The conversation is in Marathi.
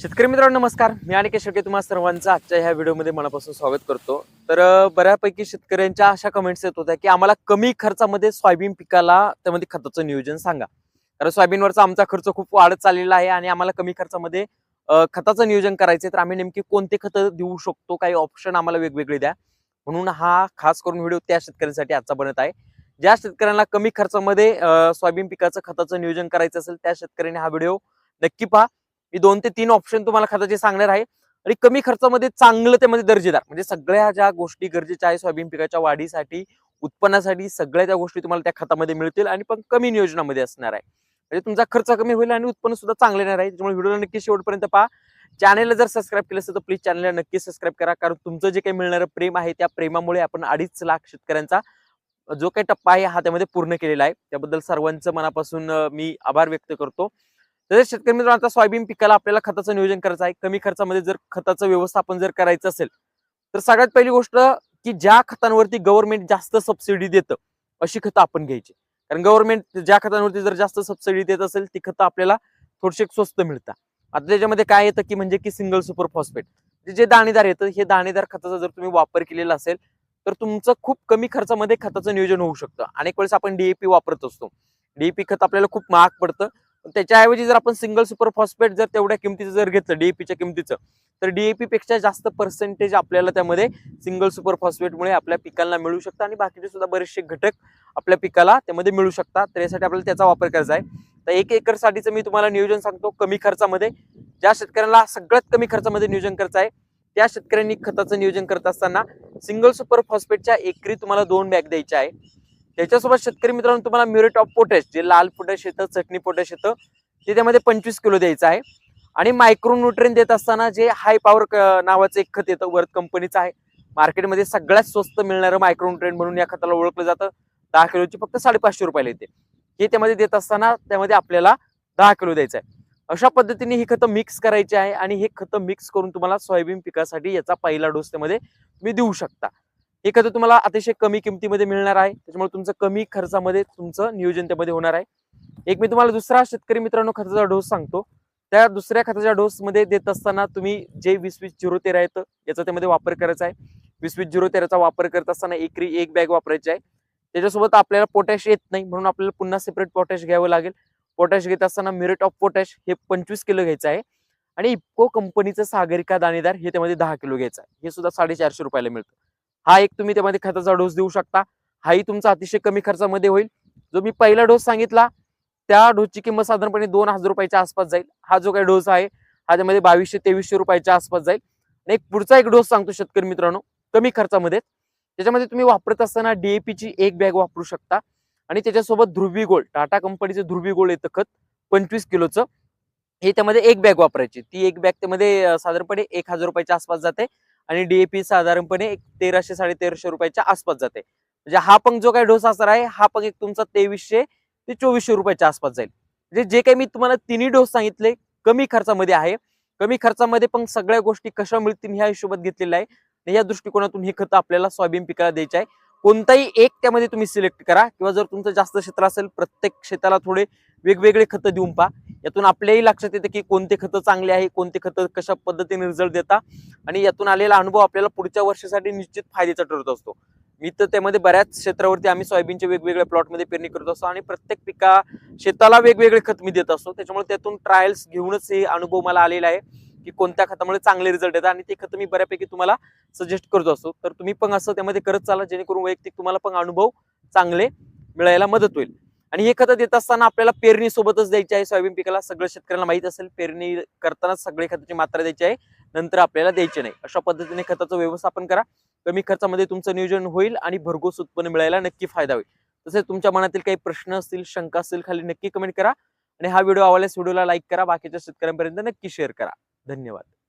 शेतकरी मित्रांनो नमस्कार. मी आणि शेळके तुम्हाला सर्वांचं आजच्या ह्या व्हिडिओमध्ये मनापासून स्वागत करतो. तर बऱ्यापैकी शेतकऱ्यांच्या अशा कमेंट्स येत होत्या की आम्हाला कमी खर्चामध्ये सोयाबीन पिकाला त्यामध्ये खताचं नियोजन सांगा. कारण सोयाबीनवरचा आमचा खर्च खूप वाढत चाललेला आहे आणि आम्हाला कमी खर्चामध्ये खताचं नियोजन करायचं तर आम्ही नेमकी कोणते खतं देऊ शकतो? काही ऑप्शन आम्हाला वेगवेगळे द्या. म्हणून हा खास करून व्हिडिओ त्या शेतकऱ्यांसाठी आजचा बनत आहे. ज्या शेतकऱ्यांना कमी खर्चामध्ये सोयाबीन पिकाचं खताचं नियोजन करायचं असेल त्या शेतकऱ्यांनी हा व्हिडिओ नक्की पहा. मी दोन ते तीन ऑप्शन तुम्हाला खताचे सांगणार आहे. आणि कमी खर्चामध्ये चांगलं त्यामध्ये दर्जेदार. म्हणजे सगळ्या ज्या गोष्टी गरजेच्या आहे सोयाबीन पिकाच्या वाढीसाठी उत्पन्नासाठी सगळ्या त्या गोष्टी तुम्हाला त्या खतामध्ये मिळतील आणि पण कमी नियोजनामध्ये असणार आहे. म्हणजे तुमचा खर्च कमी होईल आणि उत्पन्न सुद्धा चांगले येणार आहे. त्यामुळे व्हिडिओला नक्की शेवटपर्यंत पहा. चॅनलला जर सबस्क्राईब केलं असेल तर प्लीज चॅनलला नक्की सबस्क्राईब करा. कारण तुमचं जे काही मिळणारं प्रेम आहे त्या प्रेमामुळे आपण अडीच लाख शेतकऱ्यांचा जो काही टप्पा आहे हा त्यामध्ये पूर्ण केलेला आहे. त्याबद्दल सर्वांचं मनापासून मी आभार व्यक्त करतो. तर शेतकरी मित्रांनो आता सोयाबीन पिकाला आपल्याला खताचं नियोजन करायचं आहे. कमी खर्चामध्ये जर खताचं व्यवस्थापन जर करायचं असेल तर सगळ्यात पहिली गोष्ट की ज्या खतांवरती गव्हर्नमेंट जास्त सबसिडी देतं अशी खतं आपण घ्यायची. कारण गव्हर्नमेंट ज्या खतांवरती जर जास्त सबसिडी देत असेल ती खतं आपल्याला थोडीशी स्वस्त मिळतात. आता त्याच्यामध्ये काय येतं की म्हणजे की सिंगल सुपर फॉस्फेट जे दाणेदार येतं हे दाणेदार खताचा जर तुम्ही वापर केलेला असेल तर तुमचं खूप कमी खर्चामध्ये खताचं नियोजन होऊ शकतं. अनेक वेळेस आपण डीएपी वापरत असतो. डीएपी खत आपल्याला खूप महाग पडतं. त्याच्याऐवजी जर आपण सिंगल सुपर फॉस्फेट जर तेवढ्या किमतीचं जर घेतलं डीएपीच्या किमतीचं तर डीएपी पेक्षा जास्त पर्सेंटेज आपल्याला त्यामध्ये सिंगल सुपर फॉस्फेटमुळे आपल्या पिकांना मिळू शकतं आणि बाकीचे सुद्धा बरेचसे घटक आपल्या पिकाला त्यामध्ये मिळू शकतात. तर यासाठी आपल्याला त्याचा वापर करायचा आहे. तर एक एकरसाठीचं मी तुम्हाला नियोजन सांगतो कमी खर्चामध्ये. ज्या शेतकऱ्यांना सगळ्यात कमी खर्चामध्ये नियोजन करायचं आहे त्या शेतकऱ्यांनी खताचं नियोजन करत असताना सिंगल सुपर फॉस्फेटच्या एकरी तुम्हाला दोन बॅग द्यायच्या आहे. त्याच्यासोबत शेतकरी मित्रांनो तुम्हाला म्युरेट ऑफ पोटॅश जे लाल पोटॅश येतं चटणी पोटॅश येतं ते त्यामध्ये पंचवीस किलो द्यायचं आहे. आणि मायक्रोन्युट्रेन देत असताना जे हाय पॉवर नावाचं एक खत येतं वर्थ कंपनीचं आहे. मार्केटमध्ये सगळ्यात स्वस्त मिळणारं मायक्रोन्युट्रेन म्हणून या खताला ओळखलं जातं. दहा किलोची फक्त साडेपाचशे रुपयाला येते. हे त्यामध्ये देत असताना त्यामध्ये आपल्याला दहा किलो द्यायचं आहे. अशा पद्धतीने ही खतं मिक्स करायची आहे आणि हे खतं मिक्स करून तुम्हाला सोयाबीन पिकासाठी याचा पहिला डोस त्यामध्ये तुम्ही देऊ शकता. हे खतं तुम्हाला अतिशय कमी किमतीमध्ये मिळणार आहे. त्याच्यामुळे तुमचं कमी खर्चामध्ये तुमचं नियोजन त्यामध्ये होणार आहे. एक मी तुम्हाला दुसरा शेतकरी मित्रांनो खताचा डोस सांगतो. त्या दुसऱ्या खताच्या डोस मध्ये देत असताना तुम्ही जे वीस वीस झिरो तेरा येतं याचा त्यामध्ये वापर करायचा आहे. वीस वीस झिरो तेराचा वापर करत असताना एकरी एक बॅग वापरायची आहे. त्याच्यासोबत आपल्याला पोटॅश येत नाही म्हणून आपल्याला पुन्हा सेपरेट पोटॅश घ्यावं लागेल. पोटॅश घेत असताना म्युरेट ऑफ पोटॅश हे पंचवीस किलो घ्यायचं आहे. आणि इप्को कंपनीचं सागरिका दाणेदार हे त्यामध्ये दहा किलो घ्यायचं आहे. हे सुद्धा साडेचारशे रुपयाला मिळतं. हा एक तुम्ही त्यामध्ये खताचा डोस देऊ शकता. हाही तुमचा अतिशय कमी खर्चामध्ये होईल. जो मी पहिला डोस सांगितला त्या डोसची किंमत साधारणपणे दोन हजार रुपयाच्या आसपास जाईल. हा जो काही डोस आहे हा त्यामध्ये बावीसशे तेवीसशे रुपयाच्या आसपास जाईल. आणि एक पुढचा एक डोस सांगतो शेतकरी मित्रांनो कमी खर्चामध्ये. त्याच्यामध्ये तुम्ही वापरत असताना डीएपीची ची एक बॅग वापरू शकता. आणि त्याच्यासोबत ध्रुवी गोल्ड टाटा कंपनीचं ध्रुवी गोल्ड येतं खत पंचवीस किलोचं. हे त्यामध्ये एक बॅग वापरायची. ती एक बॅग त्यामध्ये साधारणपणे एक हजार रुपयाच्या आसपास जाते. आणि डीएपी साधारणपणे एक तेराशे साडे तेराशे रुपयाच्या आसपास जाते. म्हणजे हा पण जो काही डोसा असणार आहे हा पण एक तुमचा तेवीसशे ते चोवीसशे रुपयाच्या आसपास जाईल. म्हणजे जे काही मी तुम्हाला तिन्ही डोस सांगितले कमी खर्चामध्ये आहे. कमी खर्चामध्ये पण सगळ्या गोष्टी कशा मिळतील ह्या हिशोबात घेतलेल्या आहे. या दृष्टिकोनातून हे खतं आपल्याला सोयाबीन पिकाला द्यायचे आहे. कोणताही एक त्यामध्ये तुम्ही सिलेक्ट करा किंवा जर तुमचं जास्त क्षेत्र असेल प्रत्येक शेताला थोडे वेगवेगळे खतं देऊन पहा. यातून आपल्याही लक्षात येतं की कोणते खतं चांगले आहे कोणते खतं कशा पद्धतीने रिझल्ट देता आणि यातून आलेला अनुभव आपल्याला पुढच्या वर्षासाठी निश्चित फायद्याचा ठरत असतो. मी तर त्यामध्ये बऱ्याच क्षेत्रावरती आम्ही सोयाबीनच्या वेगवेगळ्या प्लॉटमध्ये पेरणी करत असतो आणि प्रत्येक पिका शेताला वेगवेगळे खत मी देत असतो. त्याच्यामुळे त्यातून ट्रायल्स घेऊनच हे अनुभव मला आलेला आहे. की कोणत्या खतामुळे चांगले रिझल्ट येतात आणि ते खतं मी बऱ्यापैकी तुम्हाला सजेस्ट करतो असतो तर तुम्ही पण असं त्यामध्ये करत चाला जेणेकरून वैयक्तिक तुम्हाला पण अनुभव चांगले मिळायला मदत होईल. आणि हे खतं देत असताना आपल्याला पेरणी सोबतच द्यायची आहे. सोयाबीन पिकाला सगळं शेतकऱ्यांना माहीत असेल पेरणी करताना सगळे खताची मात्रा द्यायची आहे. नंतर आपल्याला द्यायची नाही. अशा पद्धतीने खताचं व्यवस्थापन करा. कमी खर्चामध्ये तुमचं नियोजन होईल आणि भरघोस उत्पन्न मिळायला नक्की फायदा होईल. तसेच तुमच्या मनातील काही प्रश्न असतील शंका असतील खाली नक्की कमेंट करा. आणि हा व्हिडिओ आवडल्यास व्हिडिओला लाईक करा. बाकीच्या शेतकऱ्यांपर्यंत नक्की शेअर करा. धन्यवाद.